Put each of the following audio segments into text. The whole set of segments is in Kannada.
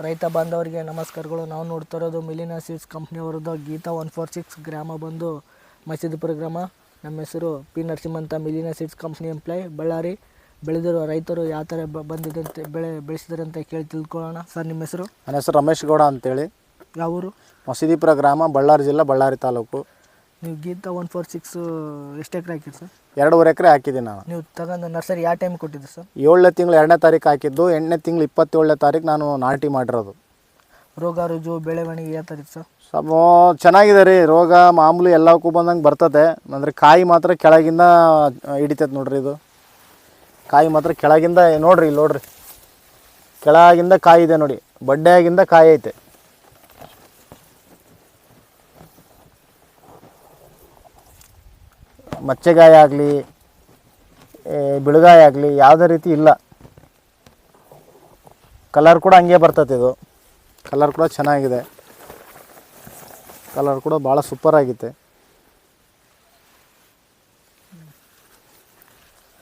ರೈತ ಬಾಂಧವರಿಗೆ ನಮಸ್ಕಾರಗಳು. ನಾವು ನೋಡ್ತಾ ಇರೋದು ಮಿಲಿನ ಸೀಡ್ಸ್ ಕಂಪ್ನಿಯವರದ್ದು ಗೀತಾ ಒನ್ ಫೋರ್ ಸಿಕ್ಸ್ ಗ್ರಾಮ ಬಂದು ಮಸೀದಿಪುರ ಗ್ರಾಮ. ನಮ್ಮ ಹೆಸರು P ನರಸಿಂಹಂತ Milina seeds company employee Bellary. ಬೆಳೆದಿರೋ ರೈತರು ಯಾವ ಥರ ಬ- ಬಂದಿದೆ ಬೆಳೆ ಬೆಳೆಸಿದಾರೆ ಅಂತ ಕೇಳಿ ತಿಳ್ಕೊಳ್ಳೋಣ. ಸರ್ ನಿಮ್ಮ ಹೆಸರು? ನನ್ನ ಹೆಸರು ರಮೇಶ್ ಗೌಡ ಅಂತೇಳಿ. ಯಾವ ಊರು ಮಸೀದಿಪುರ ಗ್ರಾಮ ಬಳ್ಳಾರಿ ಜಿಲ್ಲಾ ಬಳ್ಳಾರಿ ತಾಲೂಕು. ನೀವು ಗೀತಾ ಒನ್ ಫೋರ್ ಸಿಕ್ಸ್ ಎಷ್ಟು ಎಕರೆ ಹಾಕಿರಿ ಸರ್? ಎರಡೂವರೆ ಎಕರೆ ಹಾಕಿದ್ದೀನಿ ನಾನು ನೀವು ತಗೊಂಡು ನರ್ಸರಿ ಯಾವ ಟೈಮ್ ಕೊಟ್ಟಿದ್ದೆ ಸರ್? ಏಳನೇ ತಿಂಗಳು ಎರಡನೇ ತಾರೀಕು ಹಾಕಿದ್ದು ಎಂಟನೇ ತಿಂಗಳು ಇಪ್ಪತ್ತೇಳನೇ ತಾರೀಕು ನಾನು ನಾಟಿ ಮಾಡಿರೋದು. ರೋಗ ರುಜು ಬೆಳವಣಿಗೆ ಯಾವ ಥರ ಸರ್? ಸಮ ಚೆನ್ನಾಗಿದೆ ರೀ ರೋಗ ಮಾಮೂಲಿ ಎಲ್ಲಕ್ಕೂ ಬಂದಂಗೆ ಬರ್ತದೆ. ಅಂದರೆ ಕಾಯಿ ಮಾತ್ರ ಕೆಳಗಿಂದ ಹಿಡಿತೈತೆ ನೋಡ್ರಿ ಇದು. ಕಾಯಿ ಮಾತ್ರ ಕೆಳಗಿಂದ ನೋಡ್ರಿ ಇಲ್ಲಿ ನೋಡ್ರಿ. ಕೆಳಗಿಂದ ಕಾಯಿ ಇದೆ ನೋಡಿ ಬಡ್ಡೆಯಾಗಿಂದ ಕಾಯಿ ಐತೆ. ಮಚ್ಚೆಗಾಯಿ ಆಗಲಿ ಬಿಳುಗಾಯ ಆಗಲಿ ಯಾವುದೇ ರೀತಿ ಇಲ್ಲ. ಕಲರ್ ಕೂಡ ಹಂಗೆ ಬರ್ತದೆ ಇದು. ಕಲರ್ ಕೂಡ ಚೆನ್ನಾಗಿದೆ. ಕಲರ್ ಕೂಡ ಭಾಳ ಸೂಪರ್ ಆಗಿತ್ತೆ.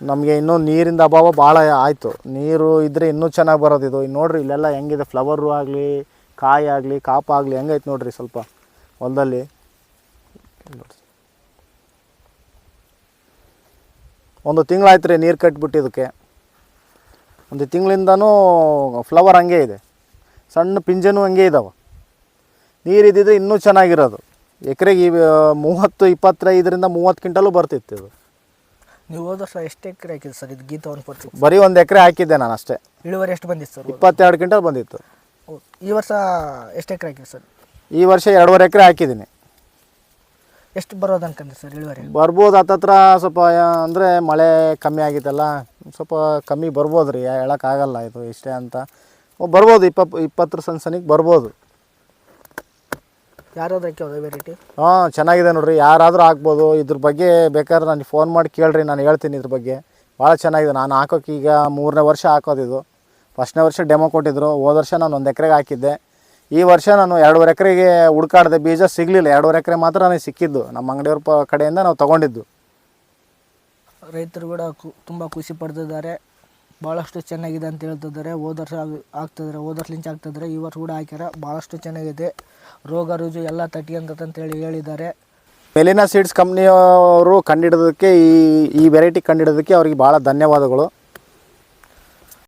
ನಮಗೆ ಇನ್ನೂ ನೀರಿಂದ ಅಭಾವ ಭಾಳ ಆಯಿತು. ನೀರು ಇದ್ದರೆ ಇನ್ನೂ ಚೆನ್ನಾಗಿ ಬರೋದಿದು ಇದು. ನೋಡ್ರಿ, ಇಲ್ಲೆಲ್ಲ ಹೆಂಗಿದೆ? ಫ್ಲವರು ಆಗಲಿ, ಕಾಯಿ ಆಗಲಿ, ಕಾಪು ಆಗಲಿ ಹೆಂಗೈತೆ ನೋಡಿರಿ ಸ್ವಲ್ಪ ಹೊಲದಲ್ಲಿ. ಒಂದು ತಿಂಗಳಾಯ್ತು ರೀ ನೀರು ಕಟ್ಬಿಟ್ಟು ಇದಕ್ಕೆ ಒಂದು ತಿಂಗಳಿಂದನೂ ಫ್ಲವರ್ ಹಂಗೆ ಇದೆ. ಸಣ್ಣ ಪಿಂಜನೂ ಹಂಗೆ ಇದಾವೆ. ನೀರು ಇದ್ದಿದ್ರೆ ಇನ್ನೂ ಚೆನ್ನಾಗಿರೋದು. ಎಕರೆಗೆ ಈ ಮೂವತ್ತು ಇಪ್ಪತ್ತೈದರಿಂದ ಮೂವತ್ತು ಕ್ವಿಂಟಲು ಬರ್ತಿತ್ತು ಇದು. ನೀವು ಹೋದ ವರ್ಷ ಎಷ್ಟು ಎಕರೆ ಹಾಕಿದ್ದು ಸರ್? ಇದು ಗೀತ ಒಂದು ಫೋರ್ ಬರೀ ಒಂದು ಎಕರೆ ಹಾಕಿದ್ದೆ ನಾನು ಅಷ್ಟೇ. ಇಳುವರಿ ಎಷ್ಟು ಬಂದಿತ್ತು ಸರ್? ಇಪ್ಪತ್ತೆರಡು ಕ್ವಿಂಟಲ್ ಬಂದಿತ್ತು. ಈ ವರ್ಷ ಎಷ್ಟು ಎಕರೆ ಹಾಕಿದ್ದು ಸರ್? ಈ ವರ್ಷ ಎರಡೂವರೆ ಎಕರೆ ಹಾಕಿದ್ದೀನಿ. ಎಷ್ಟು ಬರೋದು ಅನ್ಕೊಂಡ್ರಿ ಸರ್ ಇಳುವರಿ? ಬರ್ಬೋದು ಹತ್ತತ್ರ ಸ್ವಲ್ಪ ಅಂದರೆ ಮಳೆ ಕಮ್ಮಿ ಆಗಿತ್ತಲ್ಲ ಸ್ವಲ್ಪ ಕಮ್ಮಿ ಬರ್ಬೋದು ರೀ ಹೇಳೋಕ್ಕಾಗಲ್ಲ ಇದು ಇಷ್ಟೇ ಅಂತ. ಓ, ಬರ್ಬೋದು ಇಪ್ಪ ಇಪ್ಪತ್ತರ ಸನ್ಸನಿಗೆ ಬರ್ಬೋದು. ಯಾರಾದ್ರೂ ಹಾಕ್ಯಾವ್ದ ವೆರೈಟಿ ಹಾಂ ಚೆನ್ನಾಗಿದೆ ನೋಡ್ರಿ ಯಾರಾದರೂ ಹಾಕ್ಬೋದು. ಇದ್ರ ಬಗ್ಗೆ ಬೇಕಾದ್ರೆ ನನಗೆ ಫೋನ್ ಮಾಡಿ ಕೇಳ್ರಿ ನಾನು ಹೇಳ್ತೀನಿ ಇದ್ರ ಬಗ್ಗೆ. ಭಾಳ ಚೆನ್ನಾಗಿದೆ ನಾನು ಹಾಕೋಕೆ ಈಗ ಮೂರನೇ ವರ್ಷ ಹಾಕೋದು ಇದು. ಫಸ್ಟ್ನೇ ವರ್ಷ ಡೆಮೋ ಕೊಟ್ಟಿದ್ರು ಹೋದ ವರ್ಷ ನಾನು ಒಂದು ಎಕರೆಗೆ ಹಾಕಿದ್ದೆ. ಈ ವರ್ಷ ನಾನು ಎರಡೂವರೆ ಎಕರೆಗೆ ಹುಡ್ಕಾಡ್ದೆ ಬೀಜ ಸಿಗಲಿಲ್ಲ. ಎರಡೂವರೆ ಎಕರೆ ಮಾತ್ರ ನನಗೆ ಸಿಕ್ಕಿದ್ದು. ನಮ್ಮ ಅಂಗಡಿಯವ್ರ ಪ ಕಡೆಯಿಂದ ನಾವು ತಗೊಂಡಿದ್ದು. ರೈತರು ಕೂಡ ಕು ತುಂಬ ಖುಷಿ ಪಡ್ತಿದ್ದಾರೆ. ಭಾಳಷ್ಟು ಚೆನ್ನಾಗಿದೆ ಅಂತ ಹೇಳ್ತಿದ್ದಾರೆ. ಹೋದ ವರ್ಷ ಆಗ್- ಆಗ್ತಿದ್ದಾರೆ ಹೋದ ವರ್ಷಲಿಂಚ ಆಗ್ತಿದ್ದಾರೆ ಈ ವರ್ಷ ಕೂಡ ಹಾಕ್ಯಾರ. ಭಾಳಷ್ಟು ಚೆನ್ನಾಗಿದೆ. ರೋಗ ರುಜು ಎಲ್ಲ ತಟ್ಟಿ ಅಂತ ಹೇಳಿ ಹೇಳಿದ್ದಾರೆ. ಮೆಲಿನಾ ಸೀಡ್ಸ್ ಕಂಪ್ನಿಯವರು ಕಂಡಿಡೋದಕ್ಕೆ ಈ ಈ ವೆರೈಟಿ ಕಂಡಿಡೋದಕ್ಕೆ ಅವ್ರಿಗೆ ಭಾಳ ಧನ್ಯವಾದಗಳು.